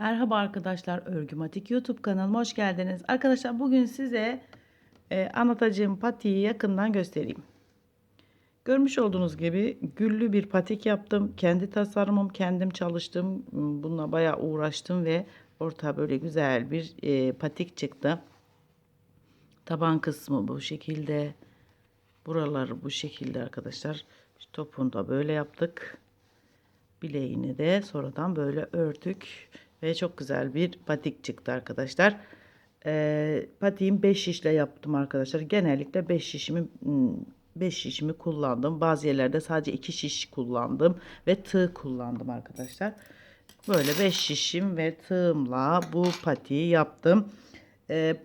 Merhaba arkadaşlar, Örgümatik YouTube kanalıma hoş geldiniz. Arkadaşlar bugün size e, anlatacağım patiği yakından göstereyim. Görmüş olduğunuz gibi güllü bir patik yaptım. Kendi tasarımım, kendim çalıştım. Bununla bayağı uğraştım ve orta böyle güzel bir e, patik çıktı. Taban kısmı bu şekilde. Buraları bu şekilde arkadaşlar. Topunu da böyle yaptık. Bileğini de sonradan böyle ördük. Ve çok güzel bir patik çıktı arkadaşlar. Ee, patiğim 5 şişle yaptım arkadaşlar. Genellikle 5 şişimi 5 şişimi kullandım. Bazı yerlerde sadece 2 şiş kullandım ve tığ kullandım arkadaşlar. Böyle 5 şişim ve tığımla bu patiği yaptım. Ee,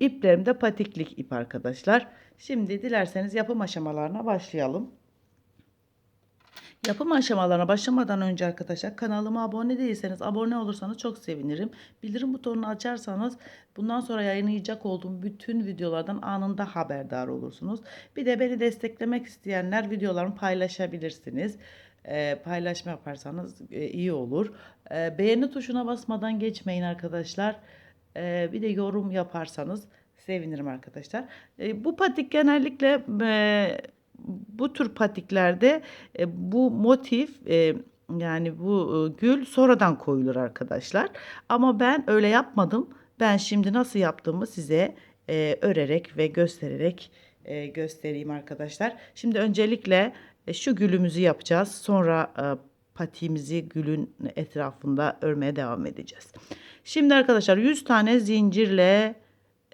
iplerim de patiklik ip arkadaşlar. Şimdi dilerseniz yapım aşamalarına başlayalım. Yapım aşamalarına başlamadan önce arkadaşlar kanalıma abone değilseniz abone olursanız çok sevinirim. Bildirim butonunu açarsanız bundan sonra yayınlayacak olduğum bütün videolardan anında haberdar olursunuz. Bir de beni desteklemek isteyenler videolarımı paylaşabilirsiniz. E, paylaşma yaparsanız e, iyi olur. E, beğeni tuşuna basmadan geçmeyin arkadaşlar. E, bir de yorum yaparsanız sevinirim arkadaşlar. E, bu patik genellikle... E, bu tür patiklerde e, bu motif e, yani bu e, gül sonradan koyulur arkadaşlar. Ama ben öyle yapmadım. Ben şimdi nasıl yaptığımı size e, örerek ve göstererek e, göstereyim arkadaşlar. Şimdi öncelikle e, şu gülümüzü yapacağız. Sonra e, patiğimizi gülün etrafında örmeye devam edeceğiz. Şimdi arkadaşlar 100 tane zincirle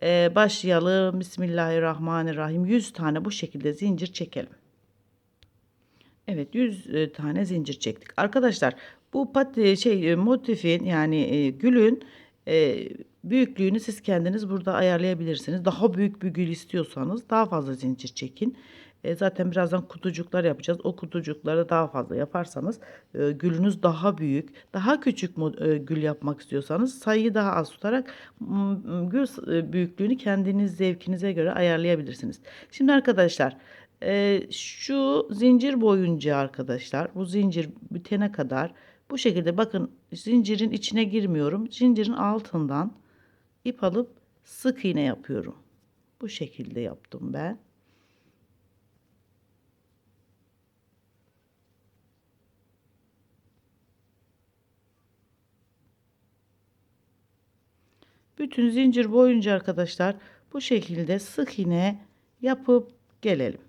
ee, başlayalım. Bismillahirrahmanirrahim. 100 tane bu şekilde zincir çekelim. Evet 100 e, tane zincir çektik. Arkadaşlar bu pati şey e, motifin yani e, gülün e, büyüklüğünü siz kendiniz burada ayarlayabilirsiniz. Daha büyük bir gül istiyorsanız daha fazla zincir çekin. E, zaten birazdan kutucuklar yapacağız. O kutucukları daha fazla yaparsanız e, gülünüz daha büyük. Daha küçük e, gül yapmak istiyorsanız sayıyı daha az tutarak gül e, büyüklüğünü kendiniz zevkinize göre ayarlayabilirsiniz. Şimdi arkadaşlar e, şu zincir boyunca arkadaşlar bu zincir bitene kadar bu şekilde bakın zincirin içine girmiyorum. Zincirin altından ip alıp sık iğne yapıyorum. Bu şekilde yaptım ben. Bütün zincir boyunca arkadaşlar bu şekilde sık iğne yapıp gelelim.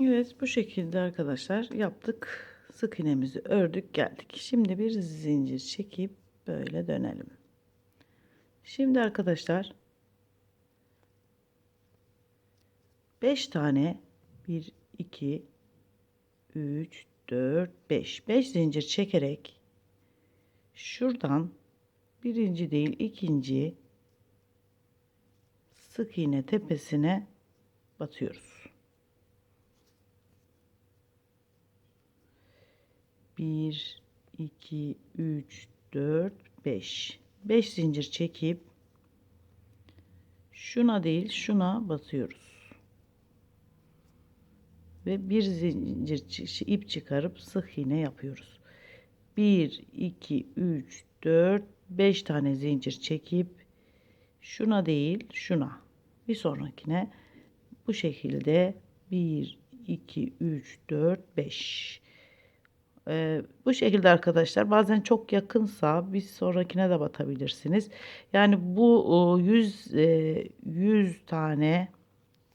Evet bu şekilde arkadaşlar yaptık. Sık iğnemizi ördük geldik. Şimdi bir zincir çekip böyle dönelim. Şimdi arkadaşlar 5 tane 1 2 3 4 5 5 zincir çekerek şuradan birinci değil ikinci sık iğne tepesine batıyoruz. Bir, iki, üç, dört, beş. Beş zincir çekip şuna değil şuna batıyoruz. Ve bir zincir ip çıkarıp sık iğne yapıyoruz. 1 2 3 4 5 tane zincir çekip şuna değil şuna bir sonrakine bu şekilde 1 2 3 4 5 ee, bu şekilde arkadaşlar bazen çok yakınsa bir sonrakine de batabilirsiniz. Yani bu 100 100 tane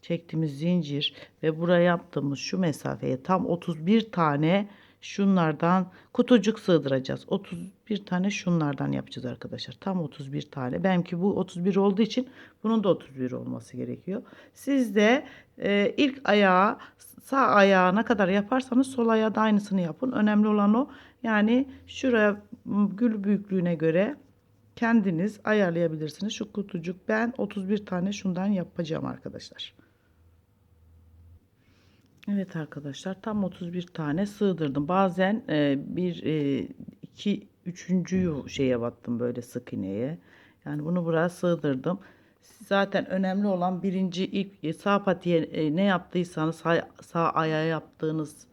çektiğimiz zincir ve buraya yaptığımız şu mesafeye tam 31 tane şunlardan kutucuk sığdıracağız. 31 tane şunlardan yapacağız arkadaşlar. Tam 31 tane. Benimki bu 31 olduğu için bunun da 31 olması gerekiyor. Siz de e, ilk ayağı sağ ayağına kadar yaparsanız sol ayağı da aynısını yapın. Önemli olan o. Yani şuraya gül büyüklüğüne göre kendiniz ayarlayabilirsiniz. Şu kutucuk ben 31 tane şundan yapacağım arkadaşlar. Evet arkadaşlar tam 31 tane sığdırdım. Bazen e, bir e, iki üçüncü şeye battım böyle sık iğneye. Yani bunu buraya sığdırdım. Zaten önemli olan birinci ilk e, sağ patiye e, ne yaptıysanız sağ, sağ ayağa yaptığınız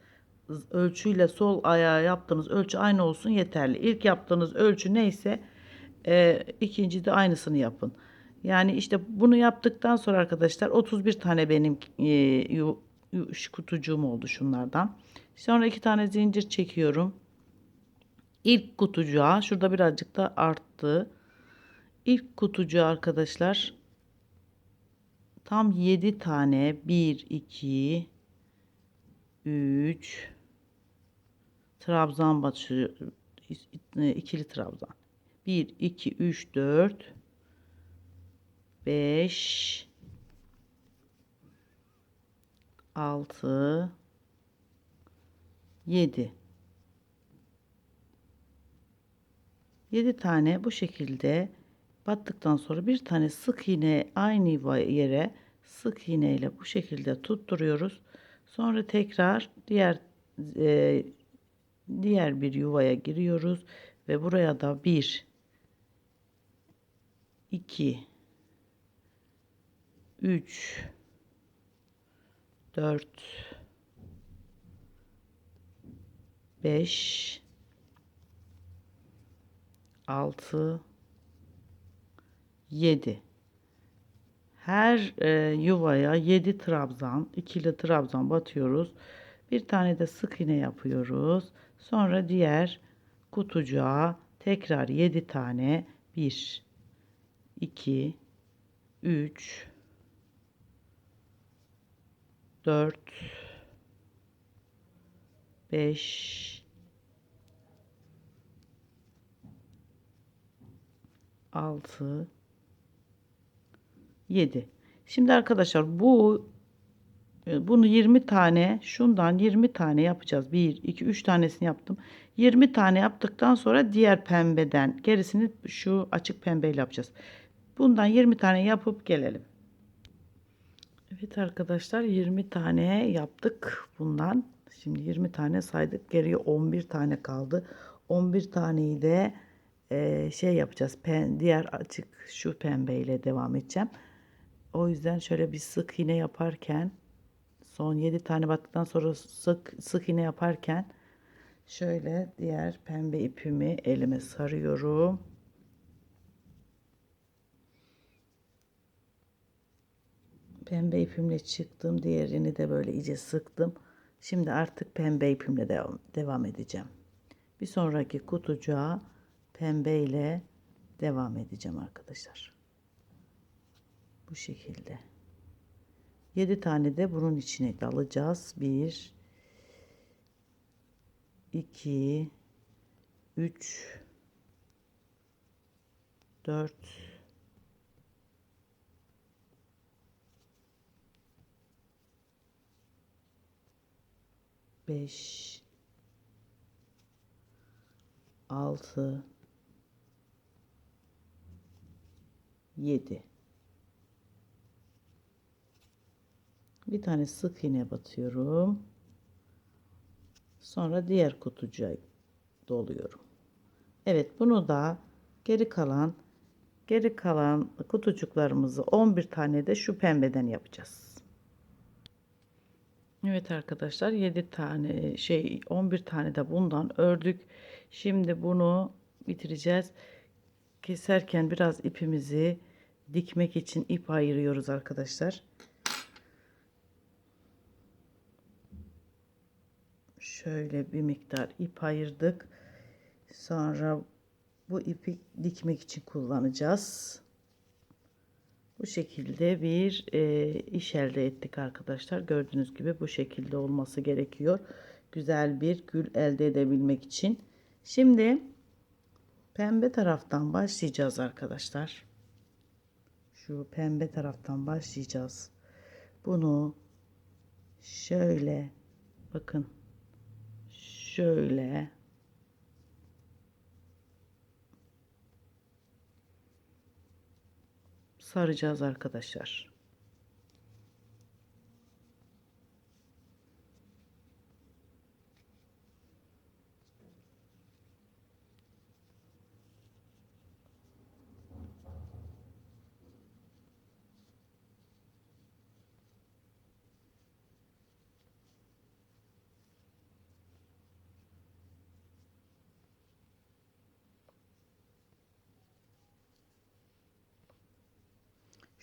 ölçüyle sol ayağa yaptığınız ölçü aynı olsun yeterli. İlk yaptığınız ölçü neyse e, ikinci de aynısını yapın. Yani işte bunu yaptıktan sonra arkadaşlar 31 tane benim e, yu, yu, şu kutucuğum oldu şunlardan. Sonra iki tane zincir çekiyorum. İlk kutucuğa şurada birazcık da arttı. İlk kutucuğa arkadaşlar tam 7 tane 1 2 3 trabzan başı ikili trabzan 1 2 3 4 5 6 7 7 tane bu şekilde battıktan sonra bir tane sık iğne aynı yere sık iğne ile bu şekilde tutturuyoruz. Sonra tekrar diğer e, diğer bir yuvaya giriyoruz ve buraya da 1 2 3 4 5 6 7 her e, yuvaya 7 trabzan ikili trabzan batıyoruz. Bir tane de sık iğne yapıyoruz. Sonra diğer kutucuğa tekrar 7 tane. 1 2 3 4 5 6 7 şimdi arkadaşlar bu e, bunu 20 tane şundan 20 tane yapacağız. 1 2 3 tanesini yaptım. 20 tane yaptıktan sonra diğer pembeden gerisini şu açık pembeyle yapacağız. Bundan 20 tane yapıp gelelim Evet arkadaşlar 20 tane yaptık bundan şimdi 20 tane saydık geriye 11 tane kaldı 11 taneyi de e, şey yapacağız. Pen, diğer açık şu pembeyle devam edeceğim. O yüzden şöyle bir sık iğne yaparken son 7 tane battıktan sonra sık sık iğne yaparken şöyle diğer pembe ipimi elime sarıyorum. Pembe ipimle çıktım. Diğerini de böyle iyice sıktım. Şimdi artık pembe ipimle devam, devam edeceğim. Bir sonraki kutucuğa pembe ile devam edeceğim arkadaşlar. Bu şekilde. 7 tane de bunun içine alacağız. 1 2 3 4 5 6 7 bir tane sık iğne batıyorum. Sonra diğer kutucuğa doluyorum. Evet bunu da geri kalan geri kalan kutucuklarımızı 11 tane de şu pembeden yapacağız Evet arkadaşlar 7 tane şey 11 tane de bundan ördük şimdi bunu bitireceğiz keserken biraz ipimizi dikmek için ip ayırıyoruz arkadaşlar. Şöyle bir miktar ip ayırdık. Sonra bu ipi dikmek için kullanacağız. Bu şekilde bir e, iş elde ettik arkadaşlar. Gördüğünüz gibi bu şekilde olması gerekiyor. Güzel bir gül elde edebilmek için. Şimdi pembe taraftan başlayacağız arkadaşlar şu pembe taraftan başlayacağız. Bunu şöyle bakın şöyle saracağız arkadaşlar.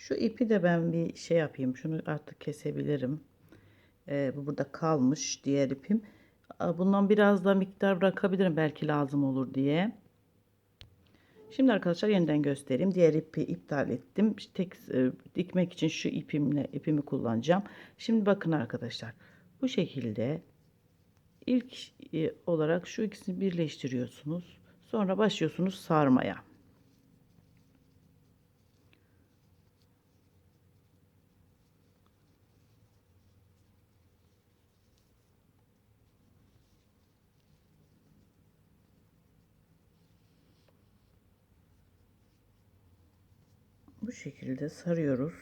Şu ipi de ben bir şey yapayım. Şunu artık kesebilirim. Ee, bu burada kalmış diğer ipim. Bundan biraz da miktar bırakabilirim belki lazım olur diye. Şimdi arkadaşlar yeniden göstereyim. Diğer ipi iptal ettim. Tek e, dikmek için şu ipimle ipimi kullanacağım. Şimdi bakın arkadaşlar. Bu şekilde ilk e, olarak şu ikisini birleştiriyorsunuz. Sonra başlıyorsunuz sarmaya. Bu şekilde sarıyoruz.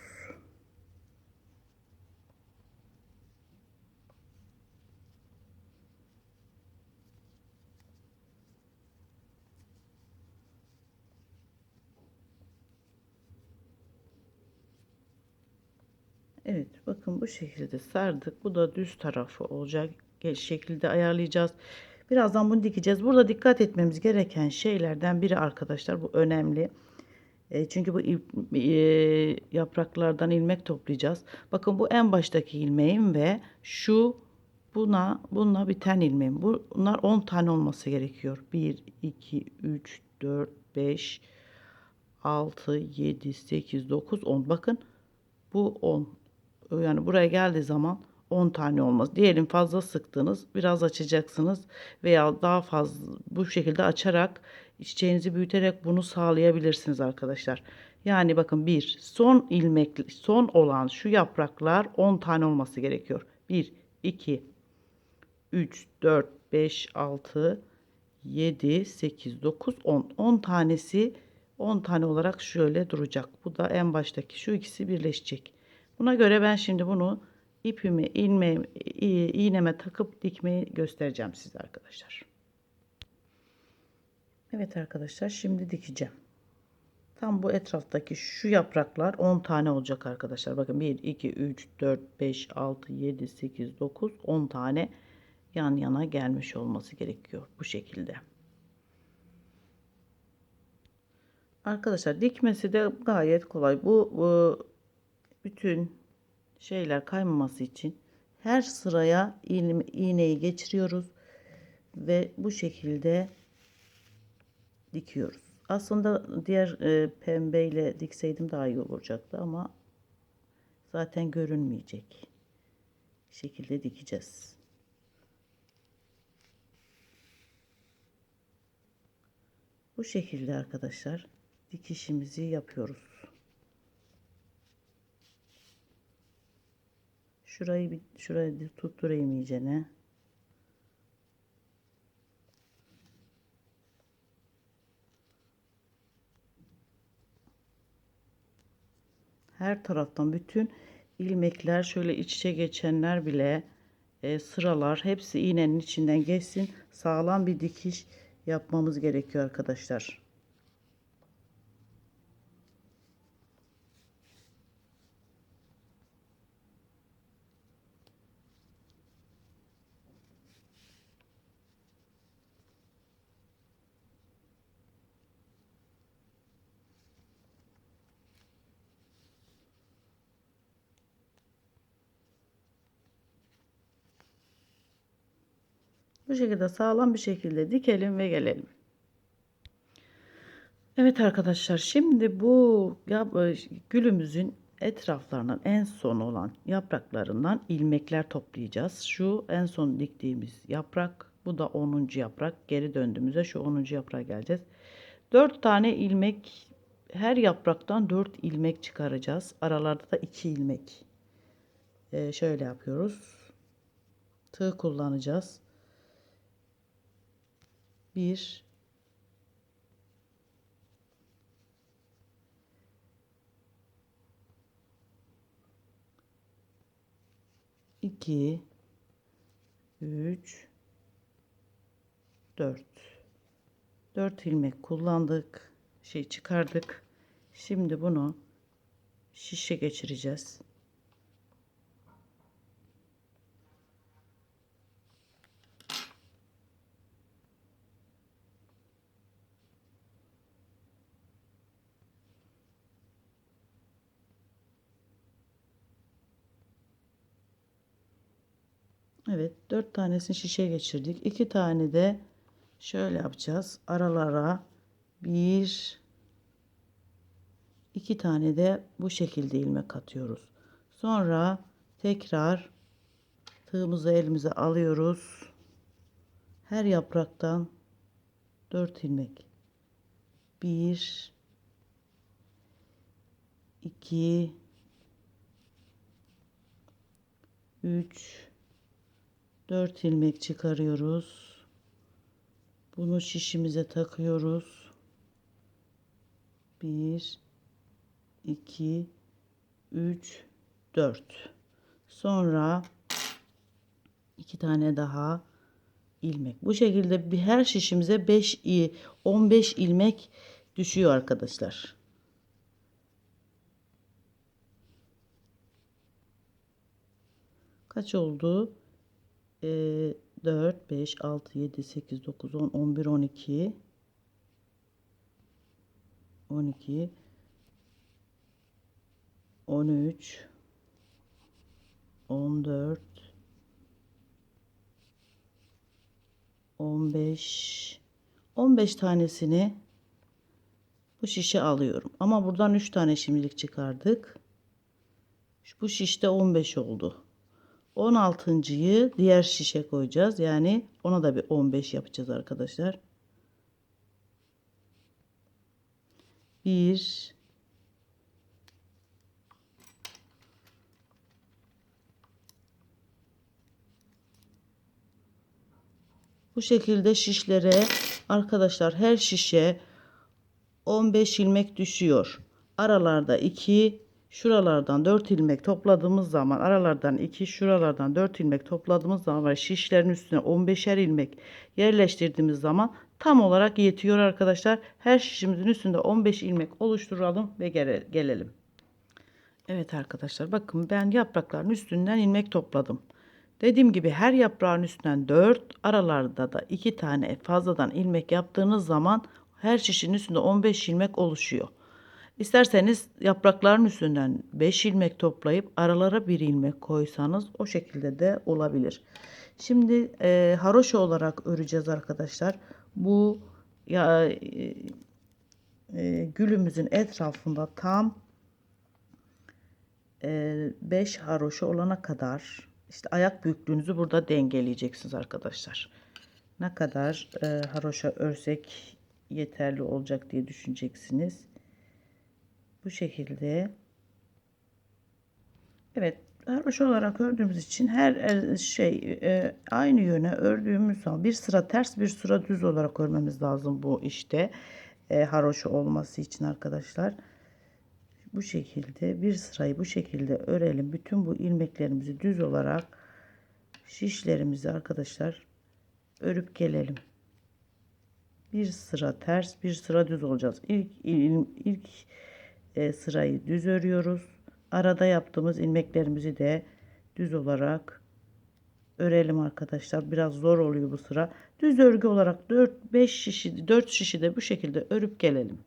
Evet bakın bu şekilde sardık. Bu da düz tarafı olacak şekilde ayarlayacağız. Birazdan bunu dikeceğiz. Burada dikkat etmemiz gereken şeylerden biri arkadaşlar bu önemli. E, çünkü bu e, yapraklardan ilmek toplayacağız. Bakın bu en baştaki ilmeğim ve şu buna bununla biten ilmeğim. Bunlar 10 tane olması gerekiyor. 1 2 3 4 5 6 7 8 9 10. Bakın bu 10. Yani buraya geldiği zaman 10 tane olmaz. Diyelim fazla sıktınız. Biraz açacaksınız veya daha fazla bu şekilde açarak çiçeğinizi büyüterek bunu sağlayabilirsiniz arkadaşlar. Yani bakın bir son ilmek son olan şu yapraklar 10 tane olması gerekiyor. 1 2 3 4 5 6 7 8 9 10 10 tanesi 10 tane olarak şöyle duracak. Bu da en baştaki şu ikisi birleşecek. Buna göre ben şimdi bunu ipimi ilmeğim, iğneme takıp dikmeyi göstereceğim size arkadaşlar. Evet arkadaşlar şimdi dikeceğim. Tam bu etraftaki şu yapraklar 10 tane olacak arkadaşlar. Bakın 1, 2, 3, 4, 5, 6, 7, 8, 9, 10 tane yan yana gelmiş olması gerekiyor. Bu şekilde. Arkadaşlar dikmesi de gayet kolay. Bu, bu bütün şeyler kaymaması için her sıraya iğne, iğneyi geçiriyoruz ve bu şekilde dikiyoruz. Aslında diğer e, pembeyle dikseydim daha iyi olacaktı ama zaten görünmeyecek şekilde dikeceğiz. Bu şekilde arkadaşlar dikişimizi yapıyoruz. Şurayı bir şurayı tutturayım iyicene. Her taraftan bütün ilmekler şöyle iç içe geçenler bile e, sıralar hepsi iğnenin içinden geçsin. Sağlam bir dikiş yapmamız gerekiyor arkadaşlar. Bu şekilde sağlam bir şekilde dikelim ve gelelim. Evet arkadaşlar şimdi bu gülümüzün etraflarından en son olan yapraklarından ilmekler toplayacağız. Şu en son diktiğimiz yaprak bu da 10. yaprak. Geri döndüğümüzde şu 10. yaprağa geleceğiz. 4 tane ilmek her yapraktan 4 ilmek çıkaracağız. Aralarda da 2 ilmek. Ee, şöyle yapıyoruz. Tığ kullanacağız. 1 2 3 4 4 ilmek kullandık. Şey çıkardık. Şimdi bunu şişe geçireceğiz. Evet, dört tanesini şişe geçirdik. İki tane de şöyle yapacağız. Aralara bir, iki tane de bu şekilde ilmek atıyoruz. Sonra tekrar tığımızı elimize alıyoruz. Her yapraktan dört ilmek. Bir, iki, üç, 4 ilmek çıkarıyoruz. Bunu şişimize takıyoruz. 1 2 3 4 Sonra iki tane daha ilmek. Bu şekilde bir her şişimize 5 15 ilmek düşüyor arkadaşlar. Kaç oldu? 4, 5, 6, 7, 8, 9, 10, 11, 12, 12, 13, 14, 15, 15 tanesini bu şişe alıyorum. Ama buradan 3 tane şimdilik çıkardık. Bu şişte 15 oldu. 16.yı diğer şişe koyacağız. Yani ona da bir 15 yapacağız arkadaşlar. 1 Bu şekilde şişlere arkadaşlar her şişe 15 ilmek düşüyor. Aralarda 2 şuralardan 4 ilmek topladığımız zaman aralardan 2 şuralardan 4 ilmek topladığımız zaman şişlerin üstüne 15'er ilmek yerleştirdiğimiz zaman tam olarak yetiyor arkadaşlar. Her şişimizin üstünde 15 ilmek oluşturalım ve gelelim. Evet arkadaşlar bakın ben yaprakların üstünden ilmek topladım. Dediğim gibi her yaprağın üstünden 4 aralarda da 2 tane fazladan ilmek yaptığınız zaman her şişin üstünde 15 ilmek oluşuyor. İsterseniz yaprakların üstünden 5 ilmek toplayıp aralara bir ilmek koysanız o şekilde de olabilir. Şimdi e, haroşa olarak öreceğiz arkadaşlar. Bu ya e, e, gülümüzün etrafında tam 5 e, haroşa olana kadar işte ayak büyüklüğünüzü burada dengeleyeceksiniz arkadaşlar. Ne kadar e, haroşa örsek yeterli olacak diye düşüneceksiniz. Bu şekilde. Evet. Haroş olarak ördüğümüz için her şey e, aynı yöne ördüğümüz zaman bir sıra ters bir sıra düz olarak örmemiz lazım bu işte e, haroşa olması için arkadaşlar. Bu şekilde bir sırayı bu şekilde örelim. Bütün bu ilmeklerimizi düz olarak şişlerimizi arkadaşlar örüp gelelim. Bir sıra ters bir sıra düz olacağız. İlk, ilk, ilk e, sırayı düz örüyoruz. Arada yaptığımız ilmeklerimizi de düz olarak örelim arkadaşlar. Biraz zor oluyor bu sıra. Düz örgü olarak 4 5 şişi 4 şişi de bu şekilde örüp gelelim.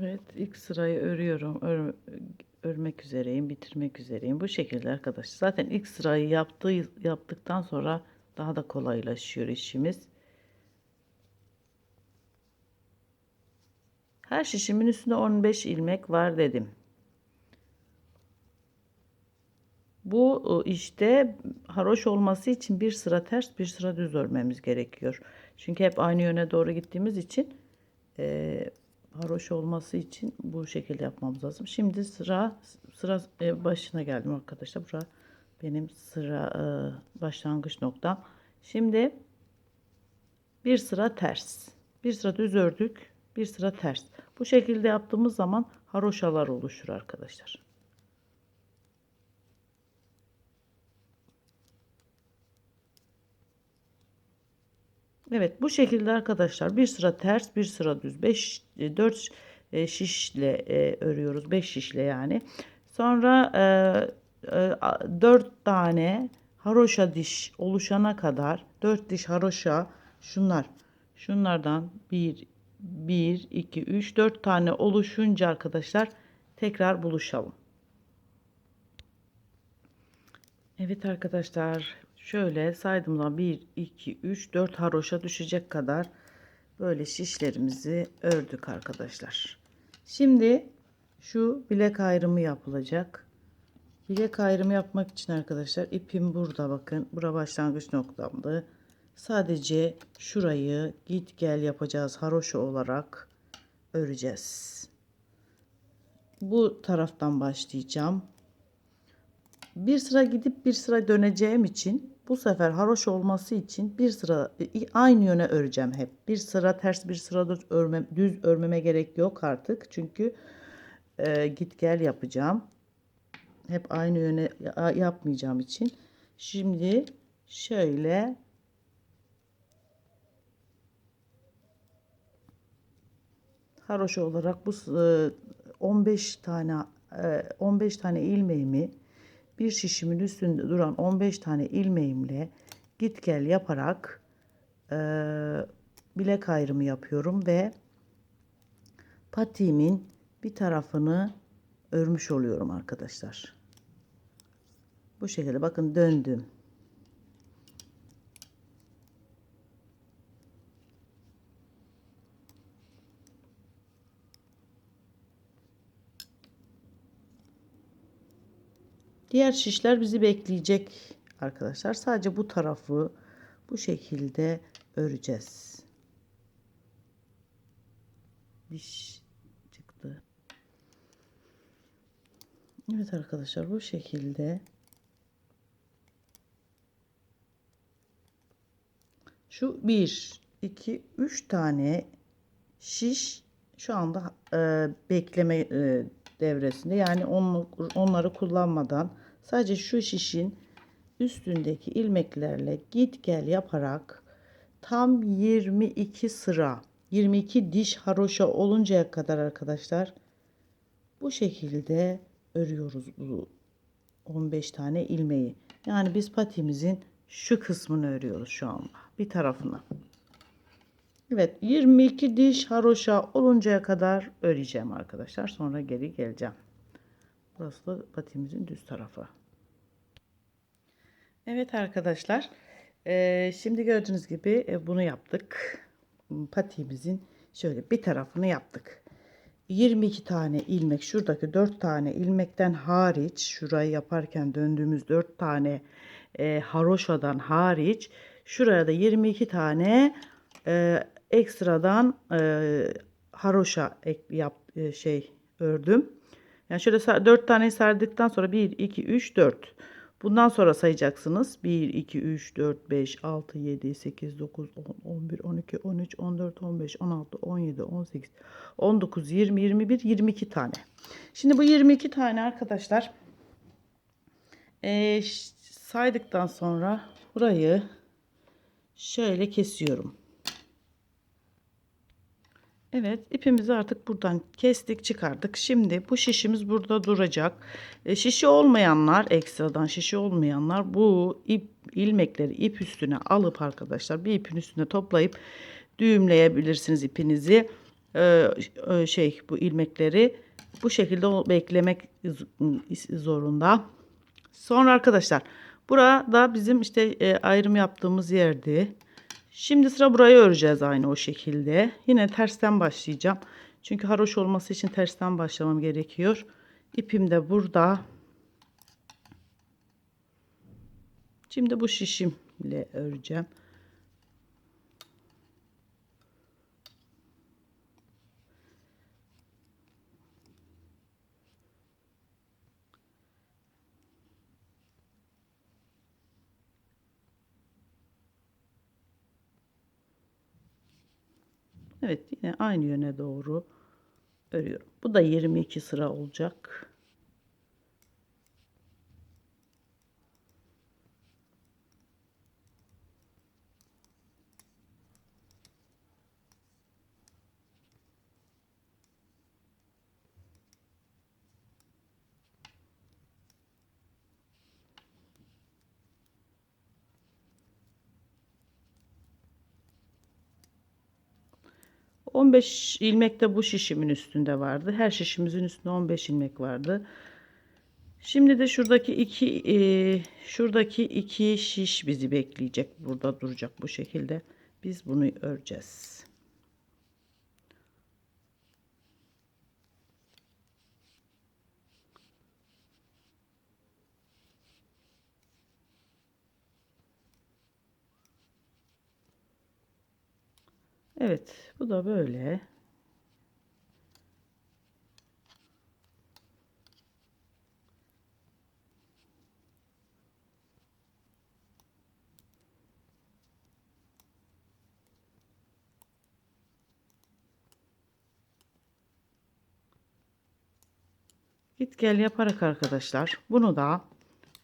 Evet, ilk sırayı örüyorum. Ör, örmek üzereyim, bitirmek üzereyim. Bu şekilde arkadaşlar. Zaten ilk sırayı yaptığı yaptıktan sonra daha da kolaylaşıyor işimiz. Her şişimin üstünde 15 ilmek var dedim. Bu e, işte haroş olması için bir sıra ters bir sıra düz örmemiz gerekiyor. Çünkü hep aynı yöne doğru gittiğimiz için e, haroş olması için bu şekilde yapmamız lazım. Şimdi sıra sıra e, başına geldim arkadaşlar. Bura benim sıra e, başlangıç noktam. Şimdi bir sıra ters, bir sıra düz ördük bir sıra ters. Bu şekilde yaptığımız zaman haroşalar oluşur arkadaşlar. Evet bu şekilde arkadaşlar bir sıra ters bir sıra düz 5 4 e, şişle e, örüyoruz 5 şişle yani. Sonra 4 e, tane haroşa diş oluşana kadar 4 diş haroşa şunlar şunlardan 1 1, 2, 3, 4 tane oluşunca arkadaşlar tekrar buluşalım. Evet arkadaşlar şöyle saydığımda 1 2 3 4 haroşa düşecek kadar böyle şişlerimizi ördük arkadaşlar. Şimdi şu bilek ayrımı yapılacak. Bilek ayrımı yapmak için arkadaşlar ipim burada bakın. Bura başlangıç noktamdı. Sadece şurayı git gel yapacağız haroşa olarak öreceğiz. Bu taraftan başlayacağım. Bir sıra gidip bir sıra döneceğim için bu sefer haroş olması için bir sıra aynı yöne öreceğim hep. Bir sıra ters bir sıra düz, örmem, düz örmeme gerek yok artık. Çünkü e, git gel yapacağım. Hep aynı yöne yapmayacağım için. Şimdi şöyle haroşa olarak bu 15 tane 15 tane ilmeğimi bir şişimin üstünde duran 15 tane ilmeğimle git gel yaparak e, bilek ayrımı yapıyorum ve patiğimin bir tarafını örmüş oluyorum arkadaşlar. Bu şekilde bakın döndüm. Diğer şişler bizi bekleyecek arkadaşlar. Sadece bu tarafı bu şekilde öreceğiz. Diş çıktı. Evet arkadaşlar bu şekilde şu 1 2 3 tane şiş şu anda e, bekleme e, devresinde. Yani onu, onları kullanmadan sadece şu şişin üstündeki ilmeklerle git gel yaparak tam 22 sıra 22 diş haroşa oluncaya kadar arkadaşlar bu şekilde örüyoruz bu 15 tane ilmeği. Yani biz patimizin şu kısmını örüyoruz şu anda. Bir tarafını. Evet 22 diş haroşa oluncaya kadar öreceğim arkadaşlar. Sonra geri geleceğim. Burası da patimizin düz tarafı. Evet arkadaşlar. E, şimdi gördüğünüz gibi e, bunu yaptık. Patimizin şöyle bir tarafını yaptık. 22 tane ilmek şuradaki 4 tane ilmekten hariç şurayı yaparken döndüğümüz 4 tane e, haroşadan hariç şuraya da 22 tane e, ekstradan e, haroşa ek, yap, e, şey ördüm. Yani şöyle 4 tane sardıktan sonra 1, 2, 3, 4. Bundan sonra sayacaksınız. 1, 2, 3, 4, 5, 6, 7, 8, 9, 10, 11, 12, 13, 14, 15, 16, 17, 18, 19, 20, 21, 22 tane. Şimdi bu 22 tane arkadaşlar e, saydıktan sonra burayı şöyle kesiyorum. Evet ipimizi artık buradan kestik çıkardık. Şimdi bu şişimiz burada duracak. E, şişi olmayanlar ekstradan şişi olmayanlar bu ip ilmekleri ip üstüne alıp arkadaşlar bir ipin üstüne toplayıp düğümleyebilirsiniz ipinizi. E, e, şey bu ilmekleri bu şekilde beklemek zorunda. Sonra arkadaşlar burada bizim işte e, ayrım yaptığımız yerdi. Şimdi sıra burayı öreceğiz aynı o şekilde. Yine tersten başlayacağım. Çünkü haroş olması için tersten başlamam gerekiyor. İpim de burada. Şimdi bu şişimle öreceğim. Evet yine aynı yöne doğru örüyorum. Bu da 22 sıra olacak. On beş ilmek de bu şişimin üstünde vardı. Her şişimizin üstünde 15 ilmek vardı. Şimdi de şuradaki iki e, şuradaki iki şiş bizi bekleyecek. Burada duracak bu şekilde. Biz bunu öreceğiz. Evet, bu da böyle. Git gel yaparak arkadaşlar bunu da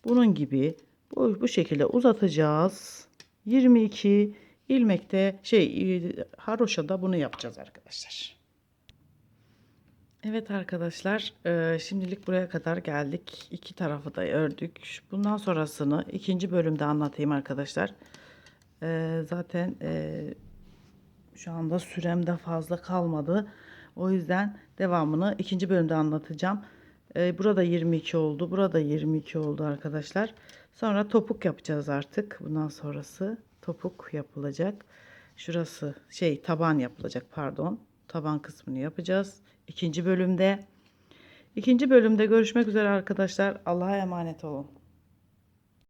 bunun gibi bu, bu şekilde uzatacağız. 22 ilmekte şey e, haroşada bunu yapacağız arkadaşlar. Evet arkadaşlar e, şimdilik buraya kadar geldik. İki tarafı da ördük. Bundan sonrasını ikinci bölümde anlatayım arkadaşlar. E, zaten şu anda süremde fazla kalmadı. O yüzden devamını ikinci bölümde anlatacağım. Burada 22 oldu. Burada 22 oldu arkadaşlar. Sonra topuk yapacağız artık. Bundan sonrası topuk yapılacak. Şurası şey taban yapılacak pardon. Taban kısmını yapacağız. İkinci bölümde. İkinci bölümde görüşmek üzere arkadaşlar. Allah'a emanet olun.